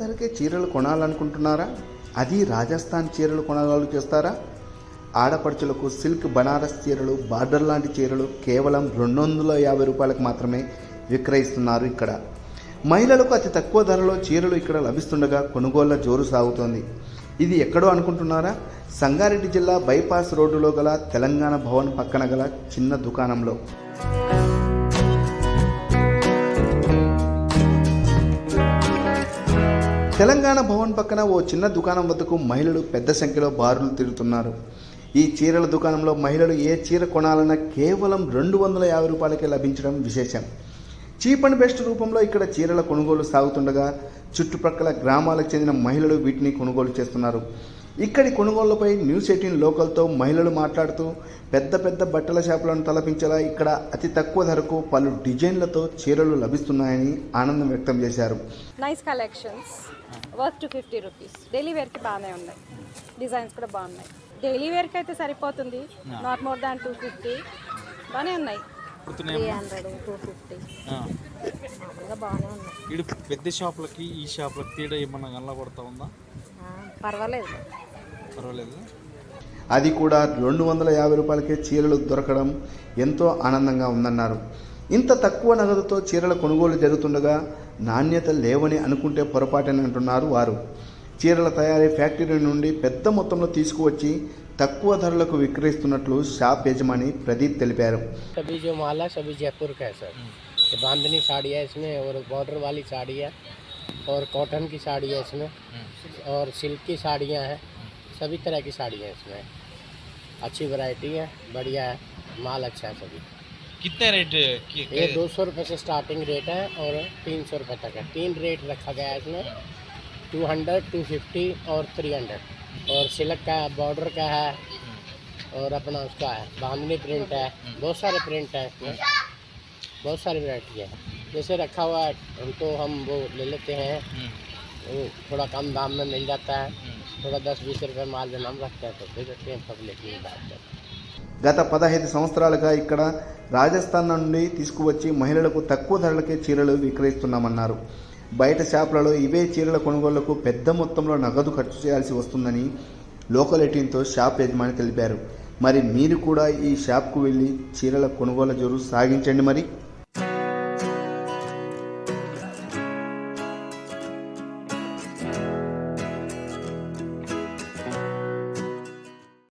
ధరకే చీరలు కొనాలనుకుంటున్నారా? అది రాజస్థాన్ చీరలు కొనాలని చేస్తారా? ఆడపడుచులకు సిల్క్ బనారస్ చీరలు బార్డర్ లాంటి చీరలు కేవలం రెండు వందల యాభై రూపాయలకు మాత్రమే విక్రయిస్తున్నారు ఇక్కడ. మహిళలకు అతి తక్కువ ధరలో చీరలు ఇక్కడ లభిస్తుండగా కొనుగోళ్ళ జోరు సాగుతోంది. ఇది ఎక్కడో అనుకుంటున్నారా? సంగారెడ్డి జిల్లా బైపాస్ రోడ్డులో గల తెలంగాణ భవన్ పక్కన గల చిన్న దుకాణంలో. తెలంగాణ భవన్ పక్కన ఓ చిన్న దుకాణం వద్దకు మహిళలు పెద్ద సంఖ్యలో బారులు తిరుగుతున్నారు ఈ చీరల దుకాణంలో మహిళలు ఏ చీర కొనాలన్నా కేవలం రెండు వందల యాభై రూపాయలకే లభించడం విశేషం. చీప్ అండ్ బెస్ట్ రూపంలో ఇక్కడ చీరల కొనుగోలు సాగుతుండగా చుట్టుప్రక్కల గ్రామాలకు చెందిన మహిళలు వీటిని కొనుగోలు చేస్తున్నారు. ఇక్కడి కొనుగోళ్ళపై న్యూస్ ఎయిటీన్ లోకల్తో మహిళలు మాట్లాడుతూ పెద్ద పెద్ద బట్టల షాపులను తలపించేలా ఇక్కడ అతి తక్కువ ధరకు పలు డిజైన్లతో చీరలు లభిస్తున్నాయని ఆనందం వ్యక్తం చేశారు. Nice collections worth two fifty rupees daily వేర్కి బాగానే ఉన్నాయి. డిజైన్స్ కూడా బాగున్నాయి. డైలీ వేర్కి అయితే సరిపోతుంది. Not more than two fifty బాగానే ఉన్నాయి. పెద్ద షాపులకి ఈ షాపులకి తేడా ఏమన్నా కనబడతా ఉందా? ఆ, పర్వాలేదు. పర్వాలేదు. అది కూడా రెండు వందల యాభై రూపాయలకే చీరలు దొరకడం ఎంతో ఆనందంగా ఉందన్నారు. ఇంత తక్కువ నగదుతో చీరల కొనుగోలు జరుగుతుండగా నాణ్యత లేవని అనుకుంటే పొరపాటని అంటున్నారు వారు. చీరల తయారీ ఫ్యాక్టరీ నుండి పెద్ద మొత్తంలో తీసుకువచ్చి తక్కువ ధరలకు విక్రయిస్తున్నట్లు షాప్ యజమాని ప్రదీప్ తెలిపారు सभी जो माल है सभी जयपुर का है सर ये बांधनी साड़ी है इसमें और बॉर्डर वाली साड़ी है और कॉटन की साड़ी है इसमें और सिल्क की साड़ियाँ हैं सभी तरह की साड़ियाँ हैं इसमें अच्छी वैरायटी है बढ़िया है माल अच्छा है सभी कितने रेट ये दो सौ रुपये से स्टार्टिंग रेट है और तीन सौ रुपये तक है तीन रेट रखा गया है इसमें टू हंड्रेड टू फिफ्टी और थ्री हंड्रेड और सिल्क का है बॉर्डर का है और अपना उसका है बांधनी प्रिंट है बहुत सारे प्रिंट है इसमें बहुत सारी वैरायटी है जैसे रखा हुआ है हम तो हम वो ले लेते हैं वो थोड़ा कम दाम में मिल जाता है थोड़ा दस बीस रुपये माल जब हम रखते हैं तो दे देते हैं पब्लिक की बात करते हैं గత పదహైదు సంవత్సరాలుగా ఇక్కడ రాజస్థాన్ నుండి తీసుకువచ్చి మహిళలకు తక్కువ ధరలకే చీరలు విక్రయిస్తున్నామన్నారు బయట షాపులలో ఇవే చీరల కొనుగోళ్ళకు పెద్ద మొత్తంలో నగదు ఖర్చు చేయాల్సి వస్తుందని లోకల్ ఎటీన్తో షాప్ యజమాని తెలిపారు. మరి మీరు కూడా ఈ షాప్కు వెళ్ళి చీరల కొనుగోలు జోరు సాగించండి మరి.